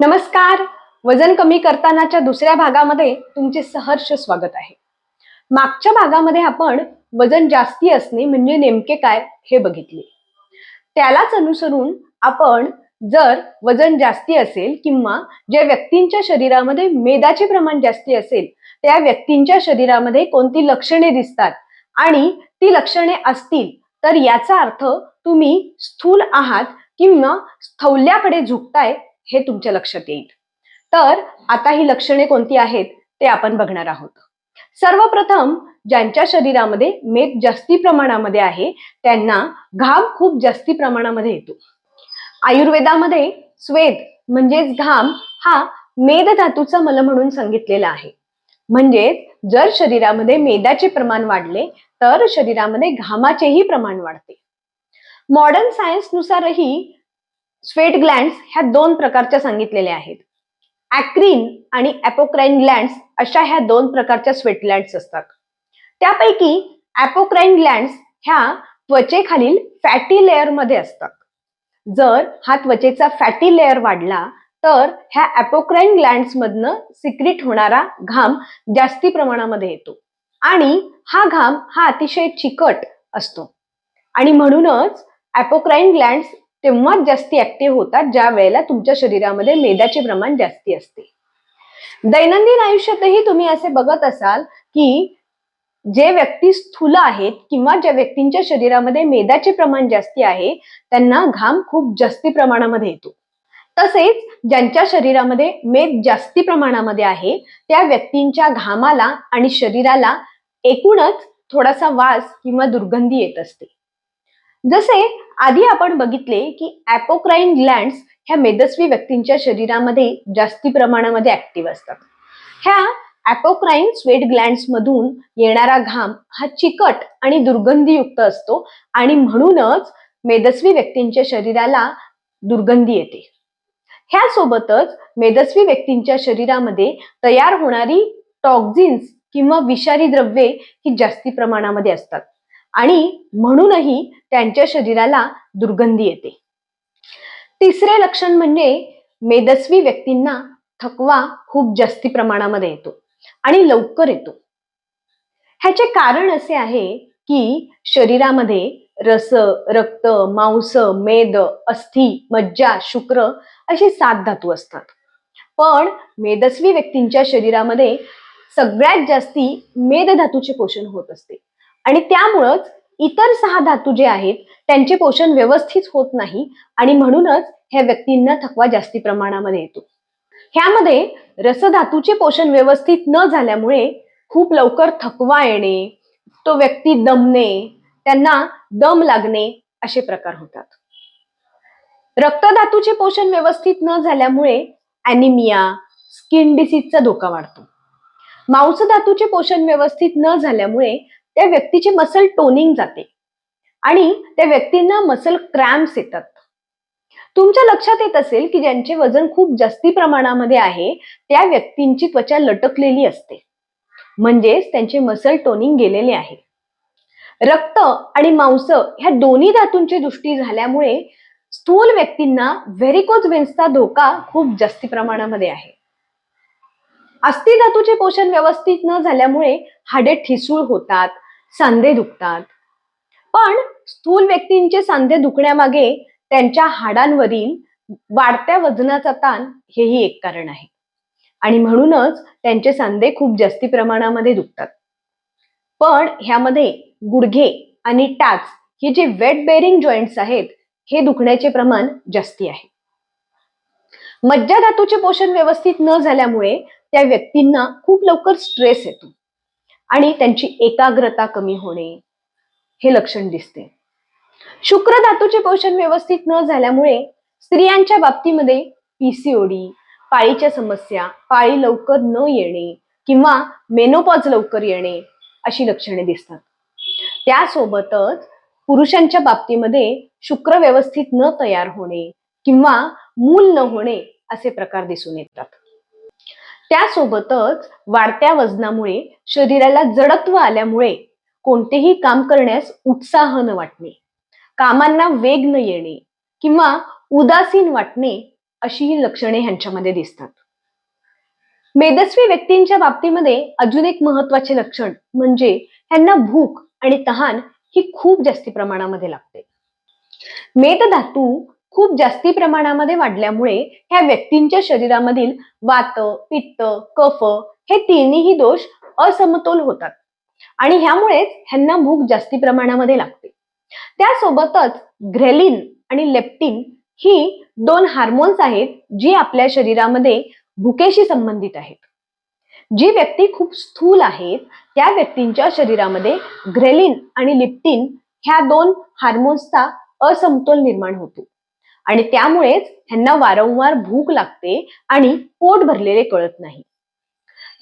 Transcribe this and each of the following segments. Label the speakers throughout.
Speaker 1: नमस्कार. वजन कमी करतानाच्या दुसऱ्या भागामध्ये तुमचे सहर्ष स्वागत आहे. मागच्या भागामध्ये आपण वजन जास्ती असणे म्हणजे नेमके काय हे बघितले. त्यालाच अनुसरून आपण जर वजन जास्ती असेल किंवा ज्या व्यक्तींच्या शरीरामध्ये मेदाचे प्रमाण जास्ती असेल त्या व्यक्तींच्या शरीरामध्ये कोणती लक्षणे दिसतात आणि ती लक्षणे असतील तर याचा अर्थ तुम्ही स्थूल आहात किंवा स्थौल्याकडे झुकताय हे तुमच्या लक्षात येईल. तर आता ही लक्षणे कोणती आहेत ते आपण बघणार आहोत. सर्वप्रथम ज्यांच्या शरीरामध्ये मेद जास्ती प्रमाणामध्ये आहे त्यांना घाम खूप जास्ती प्रमाणामध्ये येतो. आयुर्वेदामध्ये स्वेद म्हणजेच घाम हा मेद धातूचा मल म्हणून सांगितलेला आहे. म्हणजेच जर शरीरामध्ये मेदाचे प्रमाण वाढले तर शरीरामध्ये घामाचेही प्रमाण वाढते. मॉडर्न सायन्स नुसारही स्वेट ग्लँड्स ह्या दोन प्रकारच्या सांगितलेल्या आहेत. ऍक्रिन आणि अपोक्राईन ग्लँड्स अशा ह्या दोन प्रकारच्या स्वेट ग्लँड्स असतात. त्यापैकी अपोक्राईन ग्लँड्स ह्या त्वचेखालील फॅटी लेअरमध्ये असतात. जर हा त्वचेचा फॅटी लेअर वाढला तर ह्या अपोक्राईन ग्लँड्स मधनं सिक्रिट होणारा घाम जास्ती प्रमाणामध्ये येतो. आणि हा घाम हा अतिशय चिकट असतो. आणि म्हणूनच अपोक्राईन ग्लँड्स तेव्हाच जास्ती ऍक्टिव्ह होतात ज्या वेळेला तुमच्या शरीरामध्ये मेदाचे प्रमाण जास्ती असते. दैनंदिन आयुष्यातही तुम्ही असे बघत असाल की जे व्यक्ती स्थूल आहेत किंवा ज्या व्यक्तींच्या शरीरामध्ये मेदाचे प्रमाण जास्ती आहे त्यांना घाम खूप जास्ती प्रमाणामध्ये येतो. तसेच ज्यांच्या शरीरामध्ये मेद जास्ती प्रमाणामध्ये आहे त्या व्यक्तींच्या घामाला आणि शरीराला एकूणच थोडासा वास किंवा दुर्गंधी येत असते. जसे आधी आपण बघितले की ॲपोक्राईन ग्लँड्स ह्या मेदस्वी व्यक्तींच्या शरीरामध्ये जास्ती प्रमाणामध्ये ऍक्टिव्ह असतात. ह्या ॲपोक्राईन स्वेट ग्लँड्स मधून येणारा घाम हा चिकट आणि दुर्गंधीयुक्त असतो आणि म्हणूनच मेदस्वी व्यक्तींच्या शरीराला दुर्गंधी येते. ह्यासोबतच मेदस्वी व्यक्तींच्या शरीरामध्ये तयार होणारी टॉक्झिन्स किंवा विषारी द्रव्ये ही जास्ती प्रमाणामध्ये असतात. आणि म्हणूनही त्यांच्या शरीराला दुर्गंधी येते. तिसरे लक्षण म्हणजे मेदस्वी व्यक्तींना थकवा खूप जास्ती प्रमाणामध्ये येतो आणि लवकर येतो. ह्याचे कारण असे आहे की शरीरामध्ये रस रक्त मांस मेद अस्थि मज्जा शुक्र अशी सात धातू असतात. पण मेदस्वी व्यक्तींच्या शरीरामध्ये सगळ्यात जास्ती मेद धातूचे पोषण होत असते. आणि त्यामुळंच इतर सहा धातू जे आहेत त्यांचे पोषण व्यवस्थित होत नाही आणि म्हणूनच ह्या व्यक्तींना थकवा जास्ती प्रमाणामध्ये येतो. ह्यामध्ये रसधातूचे पोषण व्यवस्थित न झाल्यामुळे खूप लवकर थकवा येणे तो व्यक्ती दमणे त्यांना दम लागणे असे प्रकार होतात. रक्तधातूचे पोषण व्यवस्थित न झाल्यामुळे अॅनिमिया स्किन डिसीजचा धोका वाढतो. मांस धातूचे पोषण व्यवस्थित न झाल्यामुळे त्या व्यक्तीची मसल टोनिंग जाते. आणि त्या व्यक्तींना मसल क्रॅम्प्स येतात. तुमच्या लक्षात येत असेल की ज्यांचे वजन खूप जास्ती प्रमाणामध्ये आहे त्या व्यक्तींची त्वचा लटकलेली असते. म्हणजेच त्यांचे मसल टोनिंग गेलेले आहे. रक्त आणि मांस ह्या दोन्ही धातूंची दृष्टी झाल्यामुळे स्थूल व्यक्तींना व्हेरिकोज वेन्सचा धोका खूप जास्ती प्रमाणामध्ये आहे. अस्थि धातूचे पोषण व्यवस्थित न झाल्यामुळे हाडे ठिसूळ होतात सांधे दुखतात. पण स्थूल व्यक्तींचे सांधे दुखण्यामागे त्यांच्या हाडांवरील वाढत्या वजनाचा ताण हेही एक कारण आहे. आणि म्हणूनच त्यांचे सांधे खूप जास्ती प्रमाणामध्ये दुखतात. पण ह्यामध्ये गुडघे आणि टाच हे जे वेट बेरिंग जॉईंट्स आहेत हे दुखण्याचे प्रमाण जास्ती आहे. मज्जा धातूचे पोषण व्यवस्थित न झाल्यामुळे त्या व्यक्तींना खूप लवकर स्ट्रेस येतो. आणि त्यांची एकाग्रता कमी होणे हे लक्षण दिसते. शुक्र धातूचे पोषण व्यवस्थित न झाल्यामुळे स्त्रियांच्या बाबतीमध्ये पीसीओडी पाळीच्या समस्या पाळी लवकर न येणे किंवा मेनोपॉज लवकर येणे अशी लक्षणे दिसतात. त्यासोबतच पुरुषांच्या बाबतीमध्ये शुक्र व्यवस्थित न तयार होणे किंवा मूल न होणे असे प्रकार दिसून येतात. त्यासोबतच वाढत्या वजनामुळे शरीराला जडत्व आल्यामुळे कोणतेही काम करण्यास उत्साह न वाटणे कामांना वेग न येणे किंवा उदासीन वाटणे अशी ही लक्षणे ह्यांच्यामध्ये दिसतात. मेदस्वी व्यक्तींच्या बाबतीमध्ये अजून एक महत्त्वाचे लक्षण म्हणजे ह्यांना भूक आणि तहान ही खूप जास्ती प्रमाणामध्ये लागते. मेदधातू खूप जास्ती प्रमाणामध्ये वाढल्यामुळे ह्या व्यक्तींच्या शरीरामधील वात पित्त कफ हे तिन्ही दोष असमतोल होतात. आणि ह्यामुळेच ह्यांना भूक जास्ती प्रमाणामध्ये लागते. त्यासोबतच ग्रेलिन आणि लेप्टिन ही दोन हार्मोन्स आहेत जी आपल्या शरीरामध्ये भुकेशी संबंधित आहेत. जी व्यक्ती खूप स्थूल आहेत त्या व्यक्तींच्या शरीरामध्ये ग्रेलिन आणि लिप्टिन ह्या दोन हार्मोन्सचा असमतोल निर्माण होतो. आणि त्यामुळेच ह्यांना वारंवार भूक लागते आणि पोट भरलेले कळत नाही.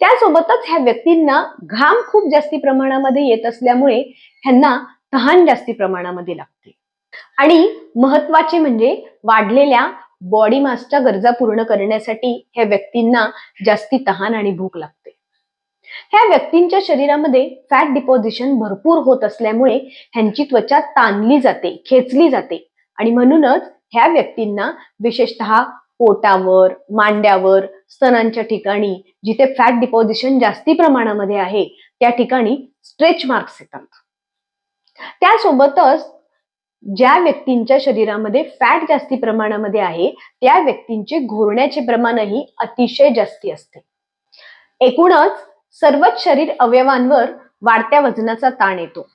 Speaker 1: त्यासोबतच ह्या व्यक्तींना घाम खूप जास्ती प्रमाणामध्ये येत असल्यामुळे ह्यांना तहान जास्ती प्रमाणामध्ये लागते. आणि महत्त्वाचे म्हणजे वाढलेल्या बॉडी मासच्या गरजा पूर्ण करण्यासाठी ह्या व्यक्तींना जास्ती तहान आणि भूक लागते. ह्या व्यक्तींच्या शरीरामध्ये फॅट डिपॉझिशन भरपूर होत असल्यामुळे ह्यांची त्वचा ताणली जाते खेचली जाते आणि म्हणूनच ह्या व्यक्तींना विशेषतः पोटावर मांड्यावर स्तनांच्या ठिकाणी जिथे फॅट डिपॉझिशन जास्ती प्रमाणामध्ये आहे त्या ठिकाणी स्ट्रेच मार्क्स येतात. त्यासोबतच ज्या व्यक्तींच्या शरीरामध्ये फॅट जास्ती प्रमाणामध्ये आहे त्या व्यक्तींचे घोरण्याचे प्रमाणही अतिशय जास्ती असते. एकूणच सर्वच शरीर अवयवांवर वाढत्या वजनाचा ताण येतो.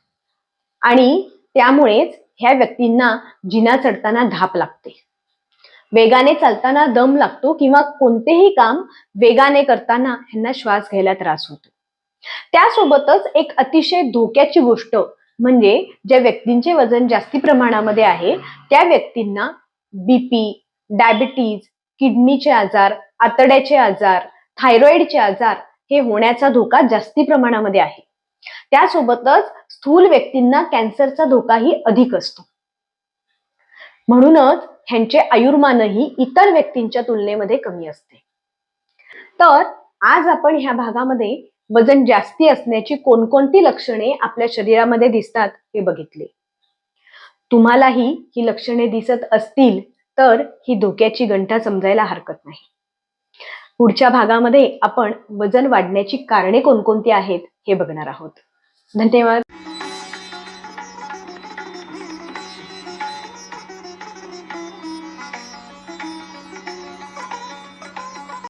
Speaker 1: आणि त्यामुळेच ह्या व्यक्तींना जिना चढताना धाप लागते. वेगाने चालताना दम लागतो किंवा कोणतेही काम वेगाने करताना ह्यांना श्वास घ्यायला त्रास होतो. त्यासोबतच एक अतिशय धोक्याची गोष्ट म्हणजे ज्या व्यक्तींचे वजन जास्ती प्रमाणामध्ये आहे त्या व्यक्तींना बीपी डायबिटीज किडनीचे आजार आतड्याचे आजार थायरॉइडचे आजार हे होण्याचा धोका जास्ती प्रमाणामध्ये आहे. त्यासोबतच स्थूल व्यक्तींना कॅन्सरचा धोकाही अधिक असतो. म्हणूनच ह्यांचे आयुर्मानही इतर व्यक्तींच्या तुलनेमध्ये कमी असते. तर आज आपण ह्या भागामध्ये वजन जास्ती असण्याची कोणकोणती लक्षणे आपल्या शरीरामध्ये दिसतात हे बघितले. तुम्हालाही ही लक्षणे दिसत असतील तर ही धोक्याची गंठा समजायला हरकत नाही. पुढच्या भागामध्ये आपण वजन वाढण्याची कारणे कोणकोणती आहेत हे बघणार आहोत. धन्यवाद.